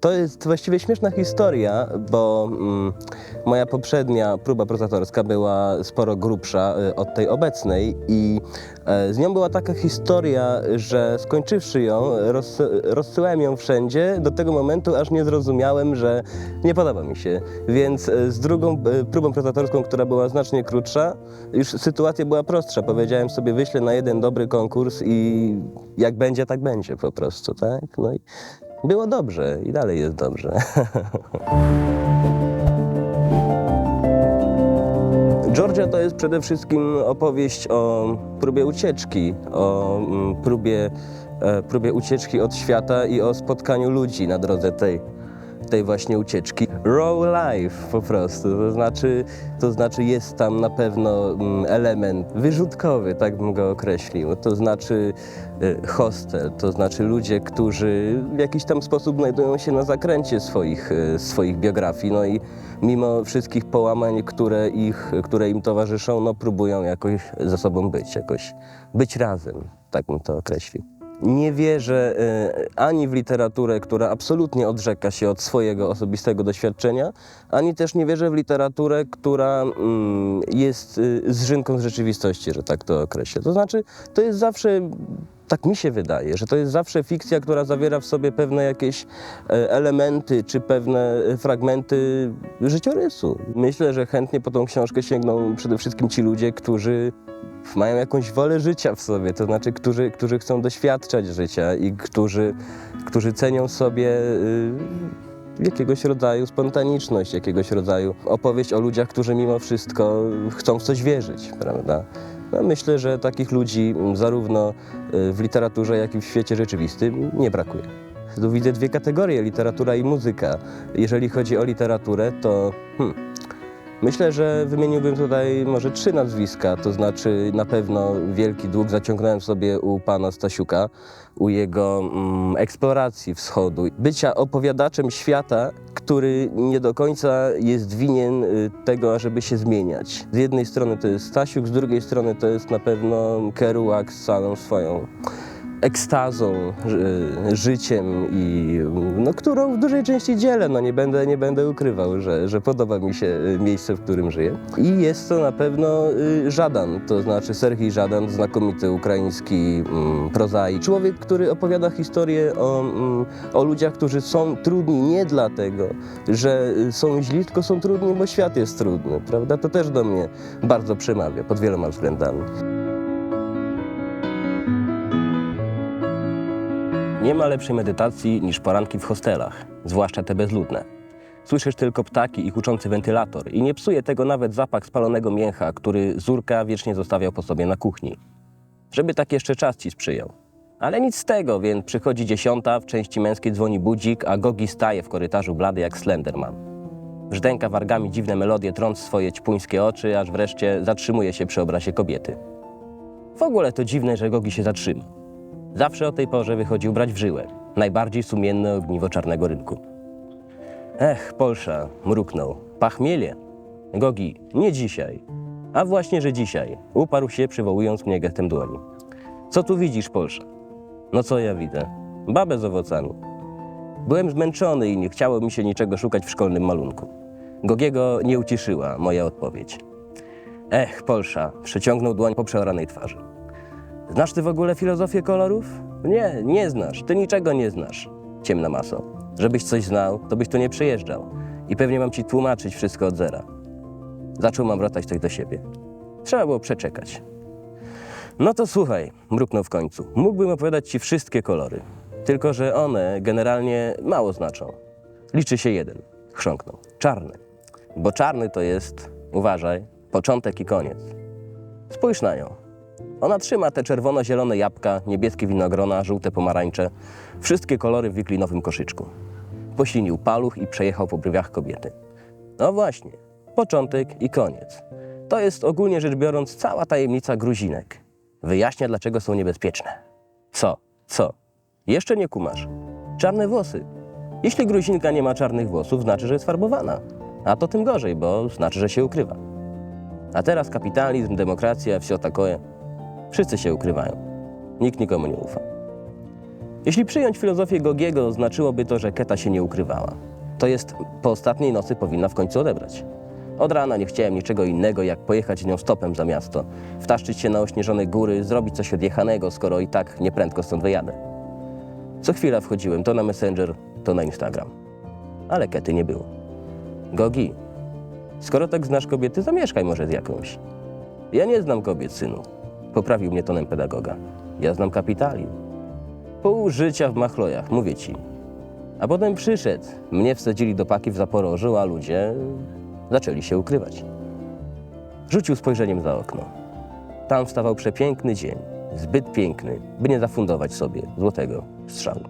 To jest właściwie śmieszna historia, bo mm, moja poprzednia próba prozatorska była sporo grubsza y, od tej obecnej i e, z nią była taka historia, że skończywszy ją, roz, rozsyłałem ją wszędzie do tego momentu, aż nie zrozumiałem, że nie podoba mi się. Więc e, z drugą e, próbą prozatorską, która była znacznie krótsza, już sytuacja była prostsza. Powiedziałem sobie, wyślę na jeden dobry konkurs i jak będzie, tak będzie po prostu, tak? No i było dobrze i dalej jest dobrze. Georgia to jest przede wszystkim opowieść o próbie ucieczki, o mm, próbie, e, próbie ucieczki od świata i o spotkaniu ludzi na drodze tej, tej właśnie ucieczki. Raw life po prostu, to znaczy, to znaczy jest tam na pewno mm, element wyrzutkowy, tak bym go określił. To znaczy e, hostel, to znaczy ludzie, którzy w jakiś tam sposób znajdują się na zakręcie swoich, e, swoich biografii, no i mimo wszystkich połamań, które, ich, które im towarzyszą, no próbują jakoś ze sobą być, jakoś być razem, tak bym to określił. Nie wierzę e, ani w literaturę, która absolutnie odrzeka się od swojego osobistego doświadczenia, ani też nie wierzę w literaturę, która mm, jest y, zżynką z rzeczywistości, że tak to określę. To znaczy, to jest zawsze tak mi się wydaje, że to jest zawsze fikcja, która zawiera w sobie pewne jakieś e, elementy czy pewne e, fragmenty życiorysu. Myślę, że chętnie po tą książkę sięgną przede wszystkim ci ludzie, którzy mają jakąś wolę życia w sobie, to znaczy, którzy, którzy chcą doświadczać życia i którzy, którzy cenią sobie y, jakiegoś rodzaju spontaniczność, jakiegoś rodzaju opowieść o ludziach, którzy mimo wszystko chcą w coś wierzyć, prawda? No, myślę, że takich ludzi m, zarówno y, w literaturze, jak i w świecie rzeczywistym nie brakuje. Tu widzę dwie kategorie, literatura i muzyka. Jeżeli chodzi o literaturę, to hmm, myślę, że wymieniłbym tutaj może trzy nazwiska, to znaczy na pewno wielki dług zaciągnąłem sobie u pana Stasiuka, u jego mm, eksploracji wschodu, bycia opowiadaczem świata, który nie do końca jest winien y, tego, żeby się zmieniać. Z jednej strony to jest Stasiuk, z drugiej strony to jest na pewno Kerouac z całą swoją ekstazą, ży- życiem i no, którą w dużej części dzielę. No, nie, będę, nie będę ukrywał, że, że podoba mi się y, miejsce, w którym żyję. I jest to na pewno y, Żadan, to znaczy Serhii Żadan, znakomity ukraiński mm, prozaik. Człowiek, który opowiada historię o, mm, o ludziach, którzy są trudni nie dlatego, że y, są źli, tylko są trudni, bo świat jest trudny, prawda? To też do mnie bardzo przemawia pod wieloma względami. Nie ma lepszej medytacji niż poranki w hostelach, zwłaszcza te bezludne. Słyszysz tylko ptaki i huczący wentylator i nie psuje tego nawet zapach spalonego mięcha, który Zurka wiecznie zostawiał po sobie na kuchni. Żeby tak jeszcze czas ci sprzyjał. Ale nic z tego, więc przychodzi dziesiąta, w części męskiej dzwoni budzik, a Gogi staje w korytarzu blady jak Slenderman. Brzdęka wargami dziwne melodie, trąc swoje ćpuńskie oczy, aż wreszcie zatrzymuje się przy obrazie kobiety. W ogóle to dziwne, że Gogi się zatrzyma. Zawsze o tej porze wychodził brać w żyłę. Najbardziej sumienne ogniwo czarnego rynku. Ech, Polsza, mruknął. Pachmielie. Gogi, nie dzisiaj. A właśnie, że dzisiaj. Uparł się, przywołując mnie gestem dłoni. Co tu widzisz, Polsza? No co ja widzę? Babę z owocami. Byłem zmęczony i nie chciało mi się niczego szukać w szkolnym malunku. Gogiego nie uciszyła moja odpowiedź. Ech, Polsza, przeciągnął dłoń po przeoranej twarzy. Znasz ty w ogóle filozofię kolorów? Nie, nie znasz. Ty niczego nie znasz. Ciemna maso. Żebyś coś znał, to byś tu nie przyjeżdżał. I pewnie mam ci tłumaczyć wszystko od zera. Zaczął mam wracać coś do siebie. Trzeba było przeczekać. No to słuchaj, mruknął w końcu. Mógłbym opowiadać ci wszystkie kolory. Tylko, że one generalnie mało znaczą. Liczy się jeden. Chrząknął. Czarny. Bo czarny to jest, uważaj, początek i koniec. Spójrz na nią. Ona trzyma te czerwono-zielone jabłka, niebieskie winogrona, żółte pomarańcze, wszystkie kolory w wiklinowym koszyczku. Posilnił paluch i przejechał po brwiach kobiety. No właśnie, początek i koniec. To jest ogólnie rzecz biorąc cała tajemnica gruzinek. Wyjaśnia, dlaczego są niebezpieczne. Co? Co? Jeszcze nie kumasz. Czarne włosy. Jeśli gruzinka nie ma czarnych włosów, znaczy, że jest farbowana. A to tym gorzej, bo znaczy, że się ukrywa. A teraz kapitalizm, demokracja, wsio takoje. Wszyscy się ukrywają. Nikt nikomu nie ufa. Jeśli przyjąć filozofię Gogiego, znaczyłoby to, że Keta się nie ukrywała. To jest, po ostatniej nocy powinna w końcu odebrać. Od rana nie chciałem niczego innego, jak pojechać nią stopem za miasto, wtaszczyć się na ośnieżone góry, zrobić coś odjechanego, skoro i tak nieprędko stąd wyjadę. Co chwila wchodziłem to na Messenger, to na Instagram. Ale Kety nie było. Gogi, skoro tak znasz kobiety, zamieszkaj może z jakąś. Ja nie znam kobiet, synu. Poprawił mnie tonem pedagoga. Ja znam kapitali. Pół życia w machlojach, mówię ci. A potem przyszedł. Mnie wsadzili do paki w Zaporożu, a ludzie zaczęli się ukrywać. Rzucił spojrzeniem za okno. Tam wstawał przepiękny dzień. Zbyt piękny, by nie zafundować sobie złotego strzału.